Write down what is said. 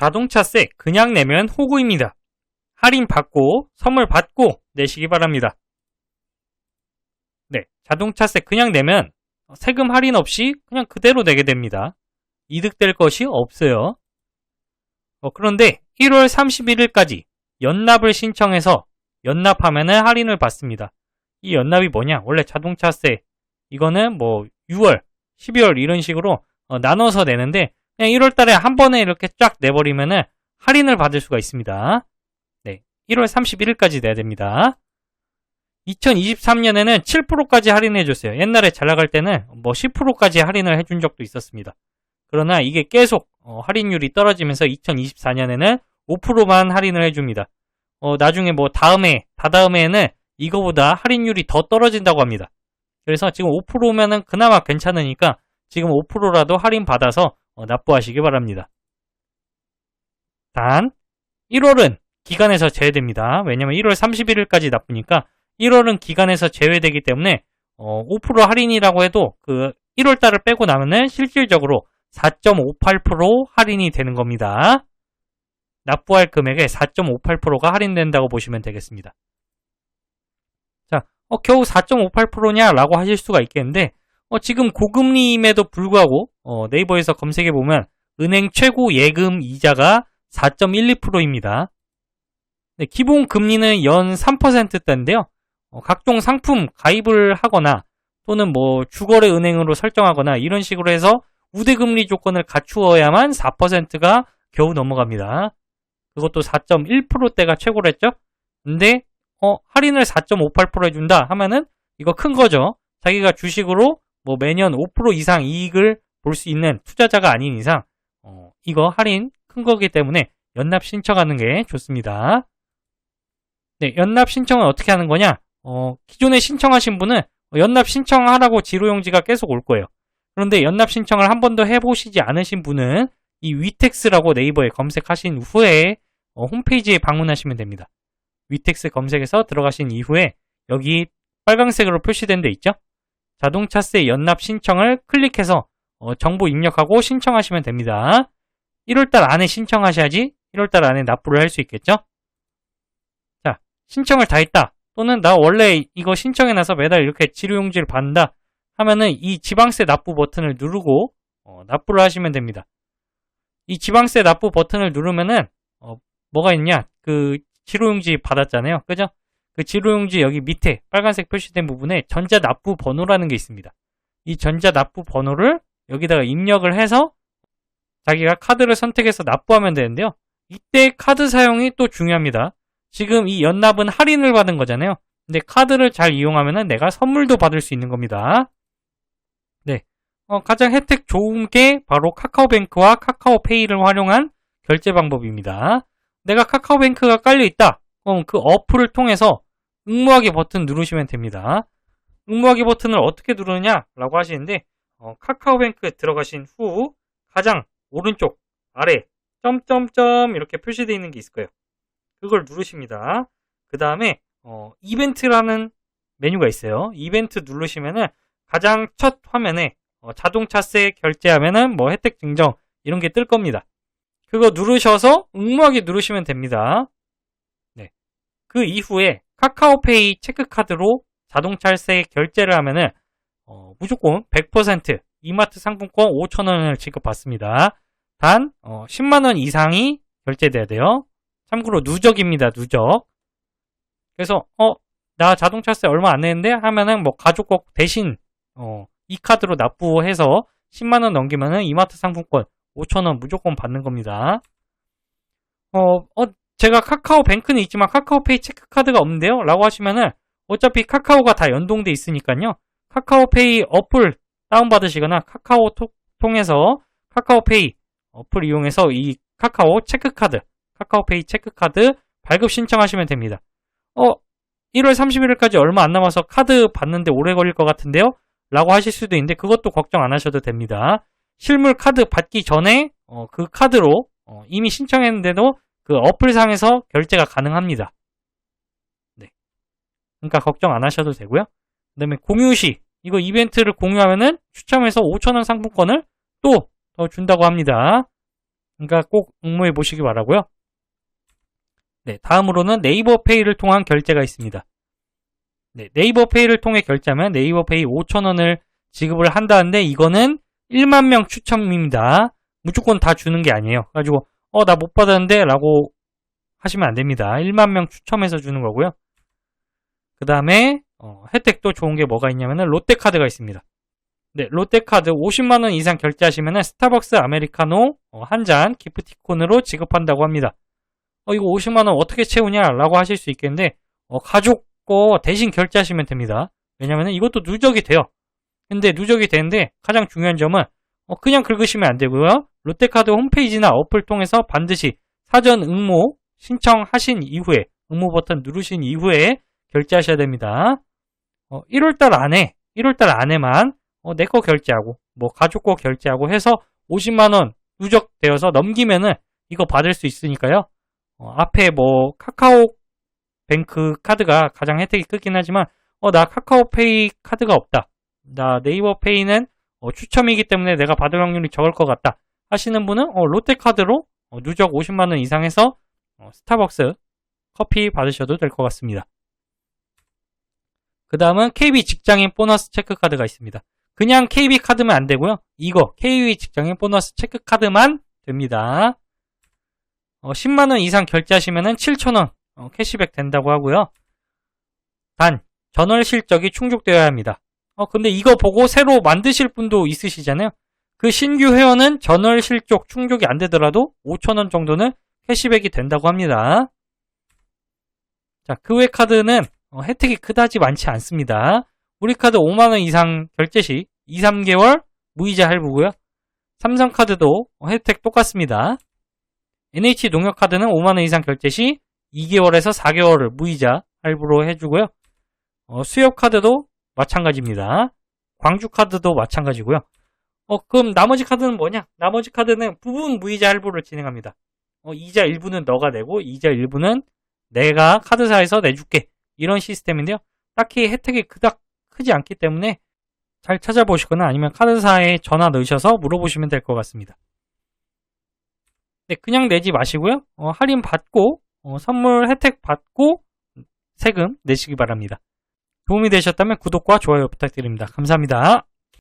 자동차세 그냥 내면 호구입니다. 할인 받고 선물 받고 내시기 바랍니다. 네, 자동차세 그냥 내면 세금 할인 없이 그냥 그대로 내게 됩니다. 이득될 것이 없어요. 어, 그런데 1월 31일까지 연납을 신청해서 연납하면 할인을 받습니다. 이 연납이 뭐냐? 원래 자동차세 이거는 뭐 6월, 12월 이런 식으로 어, 나눠서 내는데 그냥 1월 달에 한 번에 이렇게 쫙 내버리면은 할인을 받을 수가 있습니다. 네. 1월 31일까지 내야 됩니다. 2023년에는 7%까지 할인해 줬어요. 옛날에 잘 나갈 때는 뭐 10%까지 할인을 해준 적도 있었습니다. 그러나 이게 계속 어, 할인율이 떨어지면서 2024년에는 5%만 할인을 해줍니다. 어, 나중에 뭐 다음에, 다다음에는 이거보다 할인율이 더 떨어진다고 합니다. 그래서 지금 5%면은 그나마 괜찮으니까 지금 5%라도 할인 받아서 어, 납부하시기 바랍니다. 단 1월은 기간에서 제외됩니다. 왜냐면 1월 31일까지 납부니까 1월은 기간에서 제외되기 때문에 어, 5% 할인이라고 해도 그 1월 달을 빼고 나면은 실질적으로 4.58% 할인이 되는 겁니다. 납부할 금액의 4.58%가 할인된다고 보시면 되겠습니다. 자, 어, 겨우 4.58%냐라고 하실 수가 있겠는데 어, 지금 고금리임에도 불구하고 어, 네이버에서 검색해 보면 은행 최고 예금 이자가 4.12%입니다. 네, 기본 금리는 연 3%대인데요. 어, 각종 상품 가입을 하거나 또는 뭐 주거래 은행으로 설정하거나 이런 식으로 해서 우대금리 조건을 갖추어야만 4%가 겨우 넘어갑니다. 그것도 4.1%대가 최고랬죠? 근데 어, 할인을 4.58% 해준다 하면은 이거 큰 거죠. 자기가 주식으로 뭐 매년 5% 이상 이익을 볼 수 있는 투자자가 아닌 이상 어, 이거 할인 큰 거기 때문에 연납 신청하는 게 좋습니다. 네, 연납 신청은 어떻게 하는 거냐? 어, 기존에 신청하신 분은 연납 신청하라고 지로용지가 계속 올 거예요. 그런데 연납 신청을 한 번도 해보시지 않으신 분은 이 위텍스라고 네이버에 검색하신 후에 어, 홈페이지에 방문하시면 됩니다. 위텍스 검색해서 들어가신 이후에 여기 빨강색으로 표시된 데 있죠? 자동차세 연납 신청을 클릭해서 어, 정보 입력하고 신청하시면 됩니다. 1월달 안에 신청하셔야지 1월달 안에 납부를 할 수 있겠죠? 자, 신청을 다 했다. 또는 나 원래 이거 신청해놔서 매달 이렇게 지료용지를 받는다 하면은 이 지방세 납부 버튼을 누르고 어, 납부를 하시면 됩니다. 이 지방세 납부 버튼을 누르면은 어, 뭐가 있냐? 그 지로용지 받았잖아요. 그죠? 그 지로용지 여기 밑에 빨간색 표시된 부분에 전자 납부 번호라는 게 있습니다. 이 전자 납부 번호를 여기다가 입력을 해서 자기가 카드를 선택해서 납부하면 되는데요. 이때 카드 사용이 또 중요합니다. 지금 이 연납은 할인을 받은 거잖아요. 근데 카드를 잘 이용하면 내가 선물도 받을 수 있는 겁니다. 네. 어, 가장 혜택 좋은 게 바로 카카오뱅크와 카카오페이를 활용한 결제 방법입니다. 내가 카카오뱅크가 깔려 있다. 그럼 그 어플을 통해서 응모하기 버튼 누르시면 됩니다. 응모하기 버튼을 어떻게 누르느냐 라고 하시는데 어, 카카오뱅크에 들어가신 후 가장 오른쪽 아래 점점점 이렇게 표시되어 있는 게 있을 거예요. 그걸 누르십니다. 그 다음에 어, 이벤트라는 메뉴가 있어요. 이벤트 누르시면은 가장 첫 화면에 어, 자동차세 결제하면은 뭐 혜택 증정 이런 게 뜰 겁니다. 그거 누르셔서 응모하기 누르시면 됩니다. 네. 그 이후에 카카오페이 체크카드로 자동차세 결제를 하면은 어, 무조건 100% 이마트 상품권 5,000원을 지급받습니다. 단 어, 10만원 이상이 결제돼야 돼요. 참고로 누적입니다. 누적. 그래서 어, 나 자동차세 얼마 안 내는데 하면은 뭐 가족 거 대신 어, 이 카드로 납부해서 10만원 넘기면은 이마트 상품권 5천원 무조건 받는 겁니다. 어, 어, 제가 카카오 뱅크는 있지만 카카오페이 체크카드가 없는데요? 라고 하시면은 어차피 카카오가 다 연동돼 있으니까요. 카카오페이 어플 다운받으시거나 카카오 통해서 카카오페이 어플 이용해서 이 카카오 체크카드, 카카오페이 체크카드 발급 신청하시면 됩니다. 어, 1월 31일까지 얼마 안 남아서 카드 받는데 오래 걸릴 것 같은데요? 라고 하실 수도 있는데 그것도 걱정 안 하셔도 됩니다. 실물 카드 받기 전에 어, 그 카드로 어, 이미 신청했는데도 그 어플상에서 결제가 가능합니다. 네. 그러니까 걱정 안 하셔도 되고요. 그 다음에 공유 시 이거 이벤트를 공유하면은 추첨해서 5천원 상품권을 또 더 준다고 합니다. 그러니까 꼭 응모해 보시기 바라고요. 네, 다음으로는 네이버 페이를 통한 결제가 있습니다. 네, 네이버 페이를 통해 결제하면 네이버 페이 5,000원을 지급을 한다는데 이거는 1만 명 추첨입니다. 무조건 다 주는 게 아니에요. 가지고 어 나 못 받았는데 라고 하시면 안 됩니다. 1만 명 추첨해서 주는 거고요. 그 다음에 어, 혜택도 좋은 게 뭐가 있냐면은 롯데카드가 있습니다. 네, 롯데카드 50만 원 이상 결제하시면은 스타벅스 아메리카노 어, 한잔 기프티콘으로 지급한다고 합니다. 어, 이거 50만 원 어떻게 채우냐라고 하실 수 있겠는데 어, 가족 거 대신 결제하시면 됩니다. 왜냐면은 이것도 누적이 돼요. 근데 누적이 되는데 가장 중요한 점은 어, 그냥 긁으시면 안 되고요. 롯데카드 홈페이지나 어플 통해서 반드시 사전 응모 신청하신 이후에 응모 버튼 누르신 이후에 결제하셔야 됩니다. 어, 1월달 안에 1월달 안에만 어, 내 거 결제하고 뭐 가족 거 결제하고 해서 50만 원 누적되어서 넘기면은 이거 받을 수 있으니까요. 어, 앞에 뭐 카카오 뱅크 카드가 가장 혜택이 크긴 하지만 어 나 카카오페이 카드가 없다. 나 네이버 페이는 어, 추첨이기 때문에 내가 받을 확률이 적을 것 같다. 하시는 분은 어, 롯데카드로 어, 누적 50만 원 이상 해서 어, 스타벅스 커피 받으셔도 될 것 같습니다. 그 다음은 KB 직장인 보너스 체크카드가 있습니다. 그냥 KB 카드면 안 되고요. 이거 KB 직장인 보너스 체크카드만 됩니다. 어, 10만원 이상 결제하시면 7,000원 어, 캐시백 된다고 하고요. 단, 전월 실적이 충족되어야 합니다. 어, 근데 이거 보고 새로 만드실 분도 있으시잖아요. 그 신규 회원은 전월 실적 충족이 안 되더라도 5,000원 정도는 캐시백이 된다고 합니다. 자, 그 외 카드는 어, 혜택이 그다지 많지 않습니다. 우리 카드 5만원 이상 결제 시 2, 3개월 무이자 할부고요. 삼성카드도 어, 혜택 똑같습니다. NH농협카드는 5만원 이상 결제 시 2개월에서 4개월을 무이자 할부로 해주고요. 어, 수협카드도 마찬가지입니다. 광주카드도 마찬가지고요. 어, 그럼 나머지 카드는 뭐냐? 나머지 카드는 부분 무이자 할부를 진행합니다. 어, 이자 일부는 너가 내고 이자 일부는 내가 카드사에서 내줄게. 이런 시스템인데요. 딱히 혜택이 그닥 크지 않기 때문에 잘 찾아보시거나 아니면 카드사에 전화 넣으셔서 물어보시면 될 것 같습니다. 네, 그냥 내지 마시고요. 어, 할인 받고 어, 선물 혜택 받고 세금 내시기 바랍니다. 도움이 되셨다면 구독과 좋아요 부탁드립니다. 감사합니다.